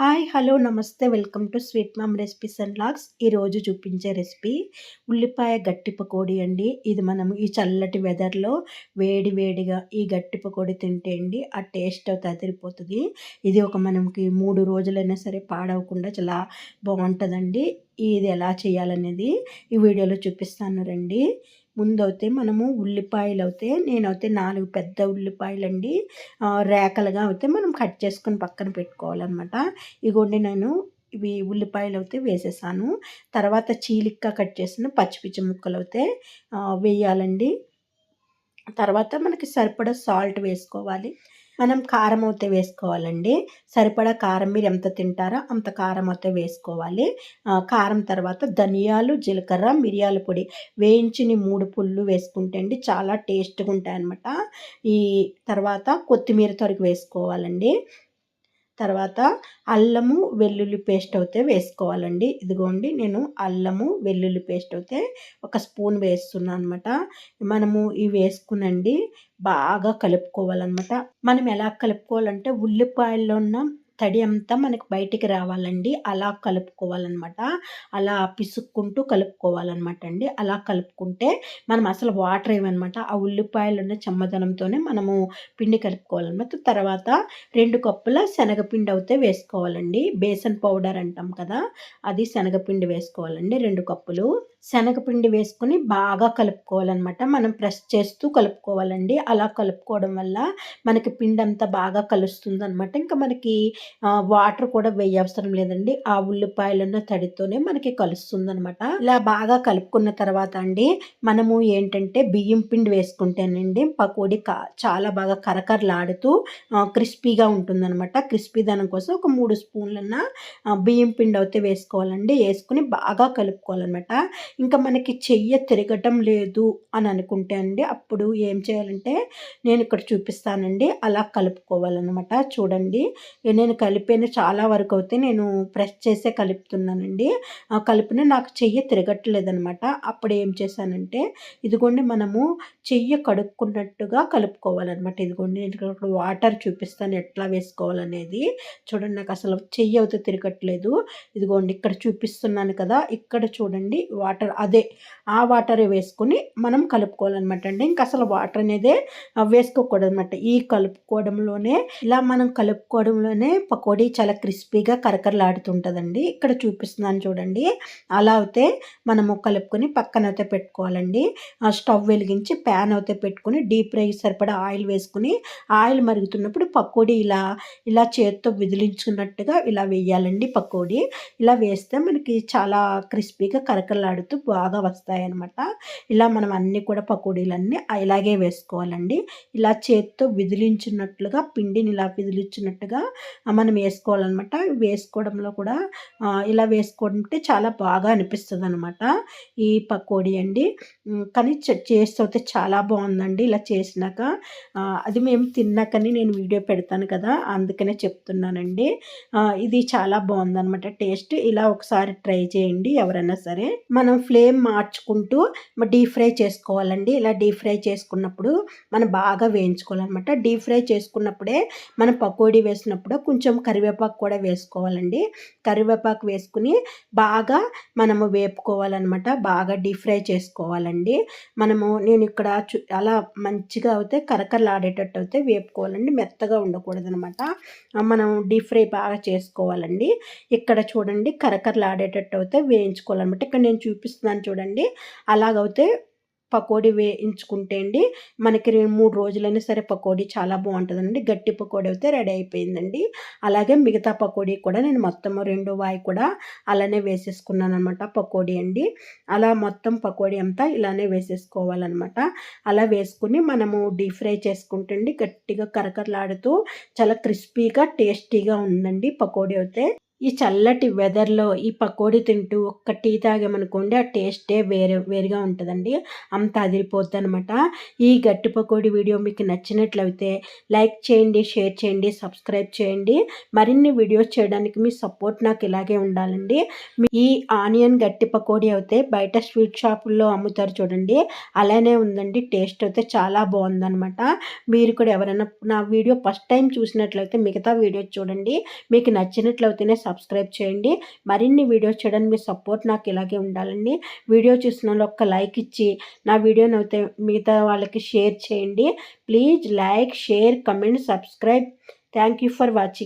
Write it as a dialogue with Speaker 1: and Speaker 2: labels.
Speaker 1: Hi hello నమస్తే. Welcome to sweet mom recipes and logs. ఈరోజు చూపించే రెసిపీ ఉల్లిపాయ గట్టి పకోడీ అండి. ఇది మనం ఈ చల్లటి వెదర్లో వేడి వేడిగా ఈ గట్టి పకోడీ తింటే అండి ఆ టేస్ట్ తదిరిపోతుంది. ఇది ఒక మనకి మూడు రోజులైనా సరే పాడవకుండా చాలా బాగుంటుందండి. ఇది ఎలా చేయాలనేది ఈ వీడియోలో చూపిస్తాను రండి. ముందైతే మనము ఉల్లిపాయలు అయితే నేనైతే నాలుగు పెద్ద ఉల్లిపాయలు అండి రేకలుగా అయితే మనం కట్ చేసుకొని పక్కన పెట్టుకోవాలన్నమాట. ఇగోండి నేను ఇవి ఉల్లిపాయలు అయితే వేసేసాను. తర్వాత చీలిక్క కట్ చేసిన పచ్చిపిచ్చి ముక్కలు అయితే వేయాలండి. తర్వాత మనకి సరిపడా సాల్ట్ వేసుకోవాలి. మనం కారం అయితే వేసుకోవాలండి. సరిపడా కారం మీరు ఎంత తింటారో అంత కారం అయితే వేసుకోవాలి. కారం తర్వాత ధనియాలు జీలకర్ర మిరియాల పొడి వేయించిన మూడు పుల్లు వేసుకుంటే అండి చాలా టేస్ట్గా ఉంటాయి అన్నమాట ఈ తర్వాత కొత్తిమీర తొరికి వేసుకోవాలండి. తర్వాత అల్లము వెల్లుల్లి పేస్ట్ అయితే వేసుకోవాలండి. ఇదిగోండి నేను అల్లము వెల్లుల్లి పేస్ట్ అయితే ఒక స్పూన్ వేస్తున్నాను అనమాట మనము ఇవి వేసుకునండి బాగా కలుపుకోవాలన్నమాట. మనం ఎలా కలుపుకోవాలంటే ఉల్లిపాయల్లో ఉన్న తడి అంతా మనకి బయటికి రావాలండి. అలా కలుపుకోవాలన్నమాట. అలా పిసుక్కుంటూ కలుపుకోవాలన్నమాట అండి. అలా కలుపుకుంటే మనం అసలు వాటర్ ఏమన్నమాట ఆ ఉల్లిపాయలు ఉన్న చెమ్మదనంతోనే మనము పిండి కలుపుకోవాలన్నమాట. తర్వాత రెండు కప్పుల శనగపిండి అయితే వేసుకోవాలండి. బేసన్ పౌడర్ అంటాం కదా అది శనగపిండి వేసుకోవాలండి రెండు కప్పులు. శనగపిండి వేసుకొని బాగా కలుపుకోవాలన్నమాట. మనం ప్రెస్ చేస్తూ కలుపుకోవాలండి. అలా కలుపుకోవడం వల్ల మనకి పిండి అంతా బాగా కలుస్తుంది అనమాట ఇంకా మనకి వాటర్ కూడా వేయవసరం లేదండి. ఆ ఉల్లిపాయలున్న తడితోనే మనకి కలుస్తుంది అనమాట ఇలా బాగా కలుపుకున్న తర్వాత అండి మనము ఏంటంటే బియ్యం పిండి వేసుకుంటేనండి పకోడీ చాలా బాగా కరకరలాడుతూ క్రిస్పీగా ఉంటుందన్నమాట. క్రిస్పీ దానం కోసం ఒక మూడు స్పూన్లన్న బియ్యం పిండి అయితే వేసుకోవాలండి. వేసుకుని బాగా కలుపుకోవాలన్నమాట. ఇంకా మనకి చెయ్య తిరగటం లేదు అని అనుకుంటే అండి అప్పుడు ఏం చేయాలంటే నేను ఇక్కడ చూపిస్తానండి. అలా కలుపుకోవాలన్నమాట. చూడండి. నేను కలిపిన చాలా వరకు అయితే నేను ప్రెస్ చేసే కలుపుతున్నానండి. ఆ కలిపిన నాకు చెయ్యి తిరగట్లేదనమాట అప్పుడు ఏం చేశానంటే ఇదిగోండి మనము చెయ్యి కడుక్కున్నట్టుగా కలుపుకోవాలన్నమాట. ఇదిగోండి నేను ఇక్కడ వాటర్ చూపిస్తాను ఎట్లా వేసుకోవాలనేది. చూడండి నాకు అసలు చెయ్యి అయితే తిరగట్లేదు. ఇదిగోండి ఇక్కడ చూపిస్తున్నాను కదా. ఇక్కడ చూడండి వాటర్ వాటర్ అదే ఆ వాటరే వేసుకొని మనం కలుపుకోవాలన్నమాట అండి. ఇంకా అసలు వాటర్ అనేది వేసుకోకూడదు అనమాట ఈ కలుపుకోవడంలోనే ఇలా మనం కలుపుకోవడంలోనే పకోడీ చాలా క్రిస్పీగా కరకరలాడుతుంటుందండి. ఇక్కడ చూపిస్తున్నాను చూడండి. అలా అయితే మనము కలుపుకొని పక్కన అయితే పెట్టుకోవాలండి. స్టవ్ వెలిగించి ప్యాన్ అయితే పెట్టుకొని డీప్ ఫ్రై సరిపడా ఆయిల్ వేసుకుని ఆయిల్ మరుగుతున్నప్పుడు పకోడీ ఇలా ఇలా చేత్తో విదిలించుకున్నట్టుగా ఇలా వేయాలండి పకోడీ. ఇలా వేస్తే మనకి చాలా క్రిస్పీగా కరకరలాడుతుంది. ఎగురుతూ బాగా వస్తాయన్నమాట. ఇలా మనం అన్నీ కూడా పకోడీలన్నీ ఇలాగే వేసుకోవాలండి. ఇలా చేత్తో విదిలించినట్లుగా పిండిని ఇలా విదిలించినట్టుగా మనం వేసుకోవాలన్నమాట. వేసుకోవడంలో కూడా ఇలా వేసుకుంటే చాలా బాగా అనిపిస్తుంది అనమాట ఈ పకోడీ అండి. కానీ చేస్తే చాలా బాగుందండి ఇలా చేసినాక. అది మేము తిన్నాకని నేను వీడియో పెడతాను కదా అందుకనే చెప్తున్నానండి. ఇది చాలా బాగుందనమాట టేస్ట్. ఇలా ఒకసారి ట్రై చేయండి ఎవరైనా సరే. మనం ఫ్లేమ్ మార్చుకుంటూ డీప్ ఫ్రై చేసుకోవాలండి. ఇలా డీప్ ఫ్రై చేసుకున్నప్పుడు మనం బాగా వేయించుకోవాలన్నమాట. డీప్ ఫ్రై చేసుకున్నప్పుడే మనం పకోడీ వేసినప్పుడు కొంచెం కరివేపాకు కూడా వేసుకోవాలండి. కరివేపాకు వేసుకుని బాగా మనము వేపుకోవాలన్నమాట. బాగా డీప్ ఫ్రై చేసుకోవాలండి. మనము నేను ఇక్కడ అలా మంచిగా అయితే కరకరలాడేటట్టు అయితే వేపుకోవాలండి. మెత్తగా ఉండకూడదు అనమాట మనం డీప్ ఫ్రై బాగా చేసుకోవాలండి. ఇక్కడ చూడండి కరకరలాడేటట్టు అయితే వేయించుకోవాలన్నమాట. ఇక్కడ నేను చూపి చూపిస్తున్నాను చూడండి. అలాగైతే పకోడీ వేయించుకుంటే అండి మనకి రెండు మూడు రోజులైనా సరే పకోడీ చాలా బాగుంటుందండి. గట్టి పకోడీ అయితే రెడీ అయిపోయిందండి. అలాగే మిగతా పకోడీ కూడా నేను మొత్తం రెండు వాయి కూడా అలానే వేసేసుకున్నాను అనమాట పకోడీ అండి. అలా మొత్తం పకోడీ అంతా ఇలానే వేసేసుకోవాలన్నమాట. అలా వేసుకుని మనము డీప్ ఫ్రై చేసుకుంటే అండి గట్టిగా కరకరలాడుతూ చాలా క్రిస్పీగా టేస్టీగా ఉందండి పకోడీ అయితే. ఈ చల్లటి వెదర్‌లో ఈ పకోడీ తింటూ ఒక్క టీ తాగామనుకోండి ఆ టేస్టే వేరే వేరుగా ఉంటుందండి అంత అదిరిపోద్దనమాట. ఈ గట్టి పకోడీ వీడియో మీకు నచ్చినట్లయితే లైక్ చేయండి, షేర్ చేయండి, సబ్స్క్రైబ్ చేయండి. మరిన్ని వీడియోస్ చేయడానికి మీ సపోర్ట్ నాకు ఇలాగే ఉండాలండి. ఈ ఆనియన్ గట్టి పకోడీ అయితే బయట స్వీట్ షాపుల్లో అమ్ముతారు చూడండి. అలానే ఉందండి. టేస్ట్ అయితే చాలా బాగుందనమాట మీరు కూడా ఎవరైనా నా వీడియో ఫస్ట్ టైం చూసినట్లయితే మిగతా వీడియోస్ చూడండి. మీకు నచ్చినట్లయితేనే సబ్స్క్రైబ్ చేయండి. మరిన్ని వీడియోస్ చేయడానికి మీ సపోర్ట్ నాకు ఇలాగే ఉండాలండి. వీడియో చూసిన ఒక్క లైక్ ఇచ్చి నా వీడియోని అయితే మిగతా వాళ్ళకి షేర్ చేయండి. Please like share comment subscribe. Thank you for watching.